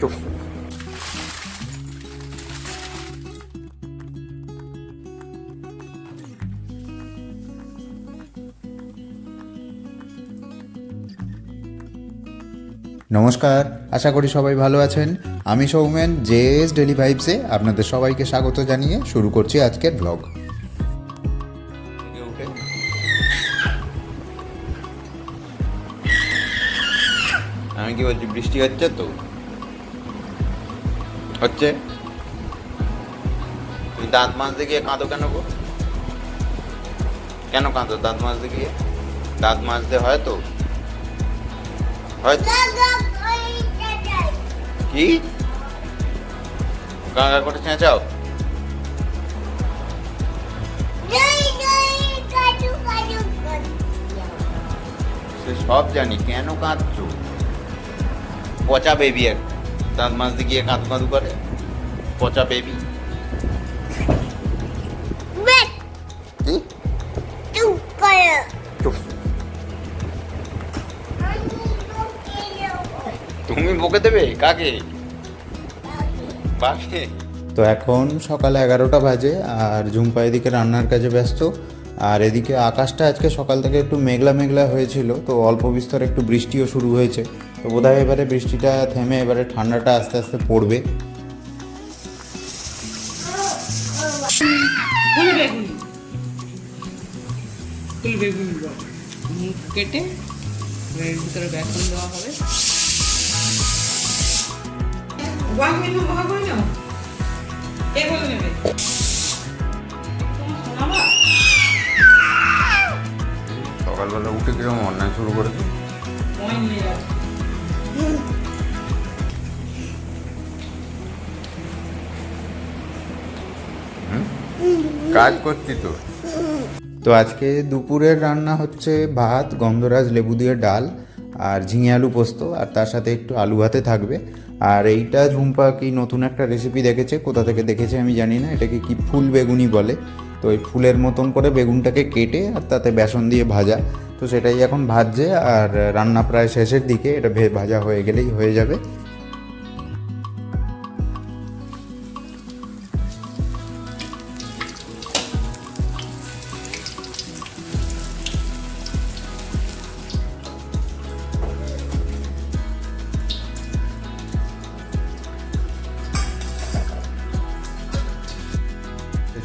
চুপ। নমস্কার আশা করি সবাই ভালো আছেন। আমি সৌমেন জেএস ডেলি ভাইবসে আপনাদের সবাইকে স্বাগত জানিয়ে শুরু করছি আজকের ব্লগ আমি কি বলছি বৃষ্টি হচ্ছে তো? হচ্ছে? তুই দাঁত মাজতে গিয়ে কাঁদো কেন গো? কেন কাঁদো? দাঁত মাজতে গিয়ে দাঁত মাজতে হয় তো? হয়তো কি? গাঁগা করে চেঁচাও? সে সব জানি। কেন কাঁদছো? পচা বেবি এক দাঁত মাজতে গিয়ে কাঁদু কাঁদু করে। পচা বেবি তুমি বকে দেবে? কাকে? বাকে তো এখন সকাল এগারোটা বাজে আর ঝুম্পা এদিকে রান্নার কাজে ব্যস্ত। আর এদিকে আকাশটা আজকে সকাল থেকে একটু মেঘলা মেঘলা হয়েছিল তো অল্প বিস্তর একটু বৃষ্টিও শুরু হয়েছে। তো বোধহয় এবারে বৃষ্টিটা থেমে এবারে ঠান্ডাটা আস্তে আস্তে পড়বে। ফুল বেগুনি। ফুল বেগুনি বল মুখ কেটে এর ভিতরে বেসন দেওয়া হবে। ওয়ান মিনিট ভাগ না কে বলে নেবে? সকালবেলা উঠে কীরকম অন্যায় শুরু করেছে? কাজ করছি তো। তো আজকে দুপুরের রান্না হচ্ছে ভাত, গন্ধরাজ লেবু দিয়ে ডাল আর ঝিঙে আলু পোস্ত, আর তার সাথে একটু আলু ভাতে থাকবে। আর এইটা ঝুম্পা কি নতুন একটা রেসিপি দেখেছে? কোথা থেকে দেখেছে আমি জানি না। এটাকে কি ফুল বেগুনি বলে। তো এই ফুলের মতন করে বেগুনটাকে কেটে আর তাতে বেসন দিয়ে ভাজা। তো সেটাই এখন ভাজছে আর রান্না প্রায় শেষের দিকে। এটা ভাজা হয়ে গেলেই হয়ে যাবে।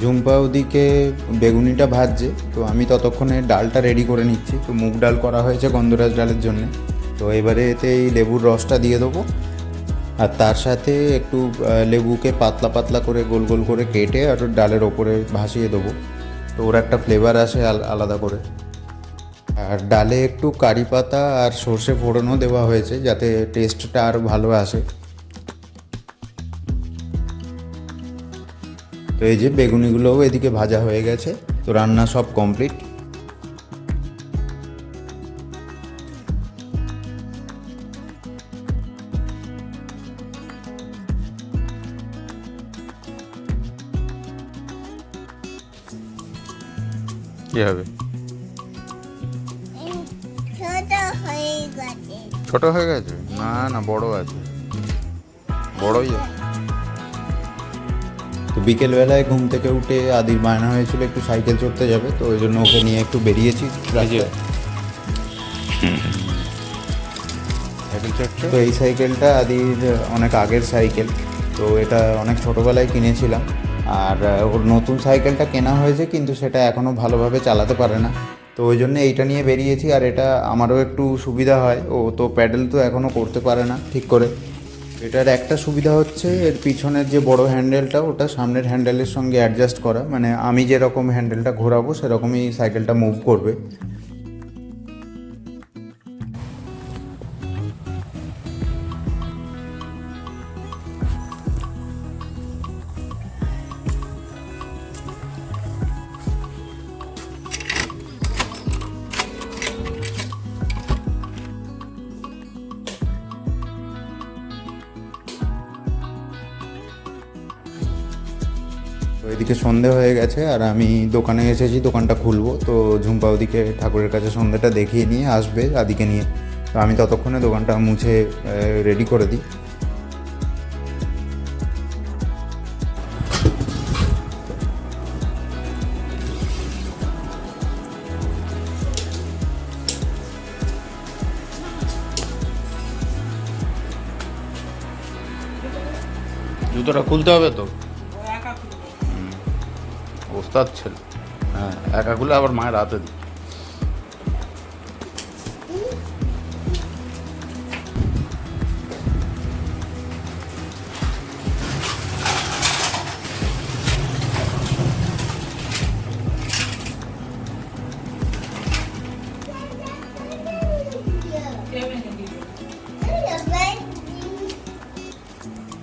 ঝুম্পা ওদিকে বেগুনিটা ভাজছে, তো আমি ততক্ষণে ডালটা রেডি করে নিচ্ছি। তো মুগ ডাল করা হয়েছে গন্ধরাজ ডালের জন্য। তো এবারে এতে এই লেবুর রসটা দিয়ে দেবো। আর তার সাথে একটু লেবুকে পাতলা পাতলা করে গোল গোল করে কেটে আর ডালের ওপরে ভাসিয়ে দেবো। তো ওর একটা ফ্লেভার আসে আল- আলাদা করে। আর ডালে একটু কারি পাতা আর সর্ষে ফোড়নও দেওয়া হয়েছে, যাতে টেস্টটা আরও ভালো আসে। তো এই যে বেগুনিগুলোও এদিকে ভাজা হয়ে গেছে তো রান্না সব কমপ্লিট কি হবে? ছোট হয়ে গেছে? না না বড় আছে। বড়ই আছে। তো বিকেলবেলায় ঘুম থেকে উঠে আদির বায়না হয়েছিল একটু সাইকেল চড়তে যাবে তো ওই জন্য ওকে নিয়ে একটু বেরিয়েছি। তো এই সাইকেলটা আদির অনেক আগের সাইকেল তো এটা অনেক ছোটোবেলায় কিনেছিলাম। আর ওর নতুন সাইকেলটা কেনা হয়েছে কিন্তু সেটা এখনও ভালোভাবে চালাতে পারে না। তো ওই জন্য এইটা নিয়ে বেরিয়েছি আর এটা আমারও একটু সুবিধা হয়। ও তো প্যাডেল তো এখনও করতে পারে না ঠিক করে। এটার একটা সুবিধা হচ্ছে এর পিছনের যে বড় হ্যান্ডেলটা ওটা সামনের হ্যান্ডেলের সঙ্গে অ্যাডজাস্ট করা। মানে আমি যেরকম হ্যান্ডেলটা ঘোরাবো সেরকমই সাইকেলটা মুভ করবে। ওদিকে সন্ধে হয়ে গেছে আর আমি দোকানে এসেছি, দোকানটা খুলবো। তো ঝুম্পা ওদিকে ঠাকুরের কাছে সন্ধেটা দেখিয়ে নিয়ে আসবে আদিকে নিয়ে। তো আমি ততক্ষণে দোকানটা মুছে রেডি করে দিই। জুতোটা খুলতে হবে তো? ওস্তাদ ছিল হ্যাঁ একা খুলে আবার মায়ের হাতে দিই?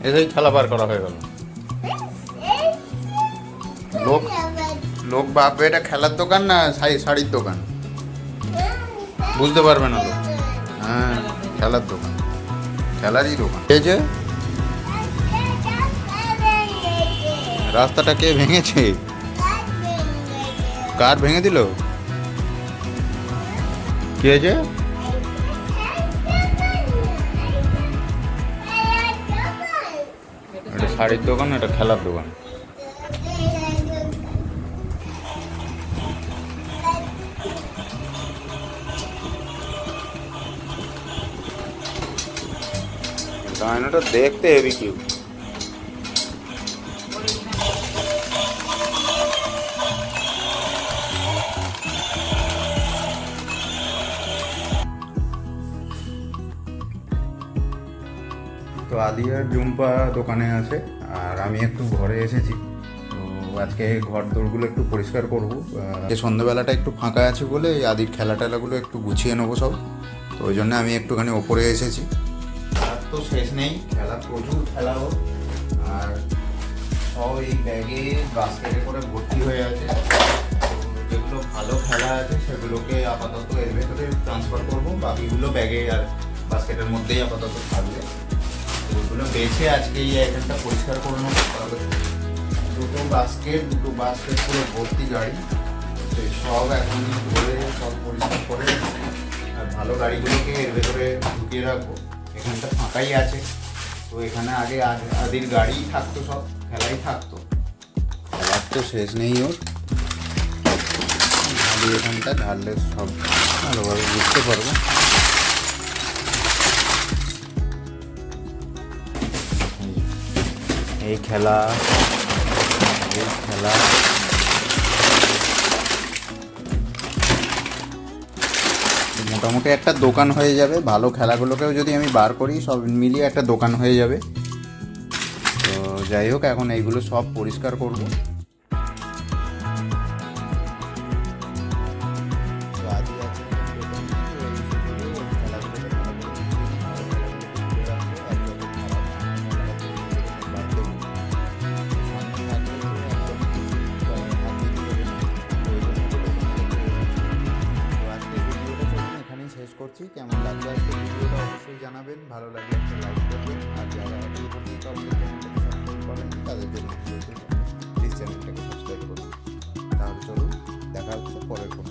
এসেই খেলা পার করা হয়ে গেল লোক লোক ভাববে এটা খেলার দোকান না শাড়ি- শাড়ির দোকান? বুঝতে পারবে না লোক হ্যাঁ খেলার দোকান। খেলারই দোকান। এই যে, রাস্তাটা কে ভেঙেছে? কার ভেঙে দিল? কে হয়েছে? এটা শাড়ির দোকান এটা খেলার দোকান? গয়নাটা দেখতে হেবি কিউ তো আদি আর জুম্পা দোকানে আছে, আর আমি একটু ঘরে এসেছি। তো আজকে ঘর দৌড়গুলো একটু পরিষ্কার করব। সন্ধ্যেবেলাটা একটু ফাঁকা আছে বলে এই আদির খেলা টেলাগুলো একটু গুছিয়ে নেব সব। তো ওই জন্য আমি একটুখানি ওপরে এসেছি। তো শেষ নেই, খেলা প্রচুর খেলা হোক। আর সব এই ব্যাগে বাস্কেটে করে ভর্তি হয়ে আছে। যেগুলো ভালো খেলা আছে, সেগুলোকে আপাতত এর ভেতরে ট্রান্সফার করব। বাকিগুলো ব্যাগে আর বাস্কেটের মধ্যেই আপাতত থাকবে। তো ওগুলো বেছে আজকে এই এখানটা পরিষ্কার করে নেব। দুটো বাস্কেট দুটো বাস্কেট পুরো ভর্তি গাড়ি। তো সব এখন ধরে সব পরিষ্কার করে আর ভালো গাড়িগুলোকে এর ভেতরে ঢুকিয়ে রাখব। এখানটা ফাঁকাই আছে। তো এখানে আগে আদ- আদির গাড়ি থাকতো সব, খেলাই থাকতো। খেলার তো শেষ নেই ওর। এখানটা ঢাললে সব ভালোভাবে বুঝতে পারব। এই খেলা এই খেলা। মোটামুটি একটা দোকান হয়ে যাবে। ভালো খেলাগুলোকেও যদি আমি বার করি, সব মিলিয়ে একটা দোকান হয়ে যাবে। তো যাই হোক, এখন এইগুলো সব পরিষ্কার করব। জানাবেন, ভালো লাগলে লাইক করবেন, আর যারা সাবস্ক্রাইব করেন তাদের জন্য প্লিজ চ্যানেলটাকে সাবস্ক্রাইব করুন। তাহলে চলুন, দেখা হচ্ছে পরের কোনো